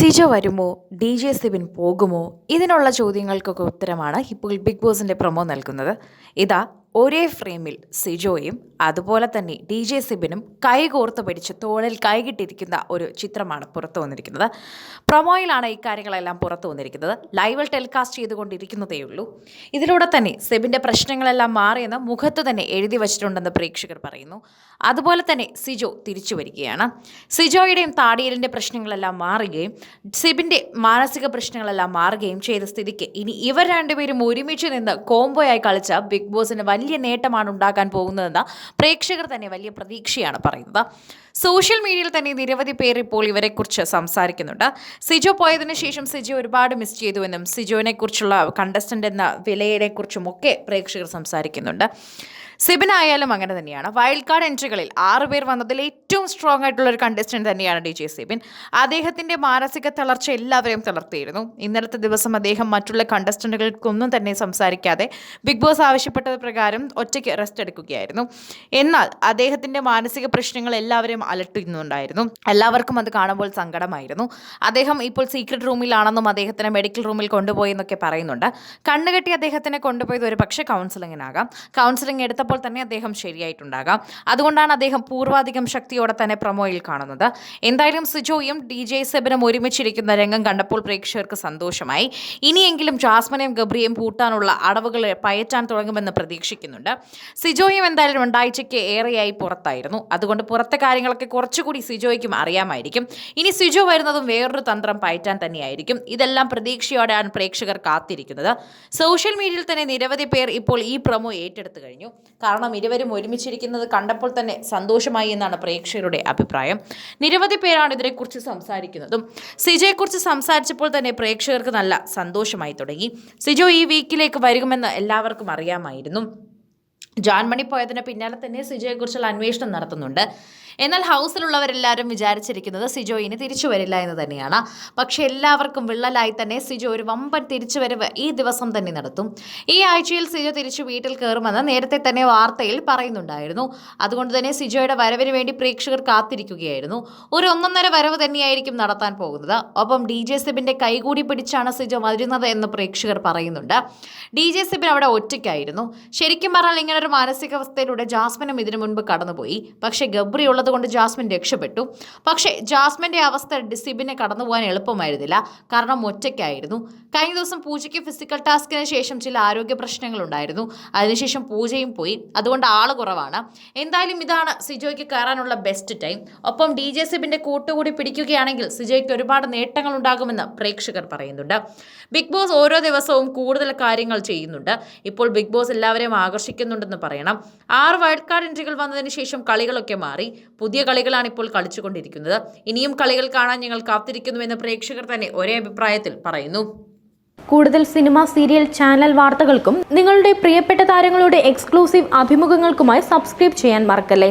സിജോ വരുമോ? D J Sibin പോകുമോ? ഇതിനുള്ള ചോദ്യങ്ങൾക്കൊക്കെ ഉത്തരമാണ് ഇപ്പോൾ ബിഗ് ബോസിന്റെ പ്രൊമോ നൽകുന്നത്. ഇതാ ഒരേ ഫ്രെയിമിൽ സിജോയും അതുപോലെ തന്നെ ഡി ജെ സിബിനും കൈകോർത്ത് പിടിച്ച് തോളിൽ കൈകിട്ടിരിക്കുന്ന ഒരു ചിത്രമാണ് പുറത്തു വന്നിരിക്കുന്നത്. പ്രൊമോയിലാണ് ഇക്കാര്യങ്ങളെല്ലാം പുറത്തു വന്നിരിക്കുന്നത്. ലൈവിൽ ടെലികാസ്റ്റ് ചെയ്തുകൊണ്ടിരിക്കുന്നതേ ഉള്ളൂ ഇതിലൂടെ തന്നെ സെബിന്റെ പ്രശ്നങ്ങളെല്ലാം മാറിയെന്ന് മുഖത്ത് തന്നെ എഴുതി വച്ചിട്ടുണ്ടെന്ന് പ്രേക്ഷകർ പറയുന്നു. അതുപോലെ തന്നെ സിജോ തിരിച്ചു വരികയാണ്. സിജോയുടെയും താടിയലിന്റെ പ്രശ്നങ്ങളെല്ലാം മാറുകയും സിബിന്റെ മാനസിക പ്രശ്നങ്ങളെല്ലാം മാറുകയും ചെയ്ത സ്ഥിതിക്ക് ഇനി ഇവർ രണ്ടുപേരും ഒരുമിച്ച് നിന്ന് കോംബോയായി കളിച്ച ബിഗ് ബോസിന് വലിയ നേട്ടമാണ് ഉണ്ടാക്കാൻ പോകുന്നതെന്ന് പ്രേക്ഷകർ തന്നെ വലിയ പ്രതീക്ഷയാണ് പറയുന്നത്. സോഷ്യൽ മീഡിയയിൽ തന്നെ നിരവധി പേർ ഇപ്പോൾ ഇവരെക്കുറിച്ച് സംസാരിക്കുന്നുണ്ട്. സിജോ പോയതിനു ശേഷം സിജോ ഒരുപാട് മിസ് ചെയ്തുവെന്നും സിജോനെ കുറിച്ചുള്ള കണ്ടസ്റ്റന്റ് എന്ന വിലയെക്കുറിച്ചും ഒക്കെ പ്രേക്ഷകർ സംസാരിക്കുന്നുണ്ട്. സിബിനായാലും അങ്ങനെ തന്നെയാണ്. വൈൽഡ് കാർഡ് എൻട്രികളിൽ ആറ് പേർ വന്നതിൽ ഏറ്റവും സ്ട്രോങ് ആയിട്ടുള്ള ഒരു കണ്ടസ്റ്റന്റ് തന്നെയാണ് ഡി ജെ സിബിൻ. അദ്ദേഹത്തിന്റെ മാനസിക തളർച്ച എല്ലാവരെയും തളർത്തിയിരുന്നു. ഇന്നലത്തെ ദിവസം അദ്ദേഹം മറ്റുള്ള കണ്ടസ്റ്റന്റുകൾക്കൊന്നും തന്നെ സംസാരിക്കാതെ ബിഗ് ബോസ് ആവശ്യപ്പെട്ടത് പ്രകാരം ഒറ്റയ്ക്ക് റെസ്റ്റ് എടുക്കുകയായിരുന്നു. എന്നാൽ അദ്ദേഹത്തിന്റെ മാനസിക പ്രശ്നങ്ങൾ എല്ലാവരെയും അലട്ടുന്നുണ്ടായിരുന്നു. എല്ലാവർക്കും അത് കാണുമ്പോൾ സങ്കടമായിരുന്നു. അദ്ദേഹം ഇപ്പോൾ സീക്രട്ട് റൂമിലാണെന്നും അദ്ദേഹത്തിനെ മെഡിക്കൽ റൂമിൽ കൊണ്ടുപോയി എന്നൊക്കെ പറയുന്നുണ്ട്. കണ്ണുകെട്ടി അദ്ദേഹത്തിനെ കൊണ്ടുപോയത് ഒരു പക്ഷേ കൗൺസിലിങ്ങിനാകാം കൗൺസിലിംഗ് എടുത്തപ്പോൾ തന്നെ അദ്ദേഹം ശരിയായിട്ടുണ്ടാകാം. അതുകൊണ്ടാണ് അദ്ദേഹം പൂർവാധികം ശക്തിയോടെ തന്നെ പ്രൊമോയിൽ കാണുന്നത്. എന്തായാലും സിജോയും ഡി ജെ സെബനും ഒരുമിച്ചിരിക്കുന്ന രംഗം കണ്ടപ്പോൾ പ്രേക്ഷകർക്ക് സന്തോഷമായി. ഇനിയെങ്കിലും ജാസ്മനെയും ഗബ്രിയെയും പൂട്ടാനുള്ള അടവുകൾ പയറ്റാൻ തുടങ്ങുമെന്ന് പ്രതീക്ഷിക്കുന്നുണ്ട് സിജോയും എന്തായാലും രണ്ടാഴ്ചയ്ക്ക് ഏറെയായി പുറത്തായിരുന്നു. അതുകൊണ്ട് പുറത്തെ കാര്യങ്ങളൊക്കെ കുറച്ചുകൂടി സിജോയ്ക്കും അറിയാമായിരിക്കും. ഇനി സിജോ വരുന്നതും വേറൊരു തന്ത്രം പയറ്റാൻ തന്നെയായിരിക്കും. ഇതെല്ലാം പ്രതീക്ഷയോടെയാണ് പ്രേക്ഷകർ കാത്തിരിക്കുന്നത്. സോഷ്യൽ മീഡിയയിൽ തന്നെ നിരവധി പേർ ഇപ്പോൾ ഈ പ്രമോ ഏറ്റെടുത്തു കഴിഞ്ഞു. കാരണം ഇരുവരും ഒരുമിച്ചിരിക്കുന്നത് കണ്ടപ്പോൾ തന്നെ സന്തോഷമായി എന്നാണ് പ്രേക്ഷകരുടെ അഭിപ്രായം. നിരവധി പേരാണ് ഇതിനെക്കുറിച്ച് സംസാരിക്കുന്നതും. സിജയെക്കുറിച്ച് സംസാരിച്ചപ്പോൾ തന്നെ പ്രേക്ഷകർക്ക് നല്ല സന്തോഷമായി തുടങ്ങി. സിജോ ഈ വീക്കിലേക്ക് വരുമെന്ന് എല്ലാവർക്കും അറിയാമായിരുന്നു. ജാൻമണി പോയതിന് പിന്നാലെ തന്നെ സിജോയെക്കുറിച്ചുള്ള അന്വേഷണം നടത്തുന്നുണ്ട്. എന്നാൽ ഹൗസിലുള്ളവരെല്ലാവരും വിചാരിച്ചിരിക്കുന്നത് സിജോ ഇനി തിരിച്ചു വരില്ല എന്ന് തന്നെയാണ്. പക്ഷേ എല്ലാവർക്കും വിള്ളലായി തന്നെ സിജോ ഒരു വമ്പൻ തിരിച്ചുവരവ് ഈ ദിവസം തന്നെ നടത്തും. ഈ ആഴ്ചയിൽ സിജോ തിരിച്ചു വീട്ടിൽ കയറുമെന്ന് നേരത്തെ തന്നെ വാർത്തയിൽ പറയുന്നുണ്ടായിരുന്നു. അതുകൊണ്ട് തന്നെ സിജോയുടെ വരവിന് വേണ്ടി പ്രേക്ഷകർ കാത്തിരിക്കുകയായിരുന്നു. ഒരു ഒന്നൊന്നര വരവ് തന്നെയായിരിക്കും നടത്താൻ പോകുന്നത്. ഒപ്പം ഡി ജെ സിബിന്റെ കൈകൂടി പിടിച്ചാണ് സിജോ വരുന്നത് എന്ന് പ്രേക്ഷകർ പറയുന്നുണ്ട്. ഡി ജെ സിബിൻ അവിടെ ഒറ്റയ്ക്കായിരുന്നു. ശരിക്കും പറഞ്ഞാൽ ഇങ്ങനെ ഒരു മാനസികാവസ്ഥയിലൂടെ ജാസ്മിനും ഇതിനു മുൻപ് കടന്നുപോയി. പക്ഷേ ഗബ്രി ഉള്ളത് കൊണ്ട് ജാസ്മിൻ രക്ഷപ്പെട്ടു. പക്ഷേ ജാസ്മിന്റെ അവസ്ഥ ഡിസിബിനെ കടന്നു പോകാൻ എളുപ്പമായിരുന്നില്ല. കാരണം ഒറ്റയ്ക്കായിരുന്നു. കഴിഞ്ഞ ദിവസം പൂജയ്ക്ക് ഫിസിക്കൽ ടാസ്കിന് ശേഷം ചില ആരോഗ്യ പ്രശ്നങ്ങൾ പ്രശ്നങ്ങളുണ്ടായിരുന്നു അതിനുശേഷം പൂജയും പോയി. അതുകൊണ്ട് ആൾ കുറവാണ്. എന്തായാലും ഇതാണ് സിജോയ്ക്ക് കയറാനുള്ള ബെസ്റ്റ് ടൈം ഒപ്പം ഡി ജെ സിബിന്റെ കൂട്ടുകൂടി പിടിക്കുകയാണെങ്കിൽ സിജോയ്ക്ക് ഒരുപാട് നേട്ടങ്ങൾ ഉണ്ടാകുമെന്ന് പ്രേക്ഷകർ പറയുന്നുണ്ട്. ബിഗ് ബോസ് ഓരോ ദിവസവും കൂടുതൽ കാര്യങ്ങൾ ചെയ്യുന്നുണ്ട്. ഇപ്പോൾ ബിഗ് ബോസ് എല്ലാവരെയും ആകർഷിക്കുന്നുണ്ടെന്ന് പറയണം. ആറ് വൈൽഡ് കാർഡ് എൻട്രികൾ വന്നതിന് ശേഷം കളികളൊക്കെ മാറി. പുതിയ കളികളാണ് ഇപ്പോൾ കളിച്ചുകൊണ്ടിരിക്കുന്നത്. ഇനിയും കളികൾ കാണാൻ ഞങ്ങൾ കാത്തിരിക്കുന്നുവെന്ന് പ്രേക്ഷകർ തന്നെ ഒരേ അഭിപ്രായത്തിൽ പറയുന്നു. കൂടുതൽ സിനിമ സീരിയൽ ചാനൽ വാർത്തകൾക്കും നിങ്ങളുടെ പ്രിയപ്പെട്ട താരങ്ങളുടെ എക്സ്ക്ലൂസീവ് അഭിമുഖങ്ങൾക്കുമായി സബ്സ്ക്രൈബ് ചെയ്യാൻ മറക്കല്ലേ?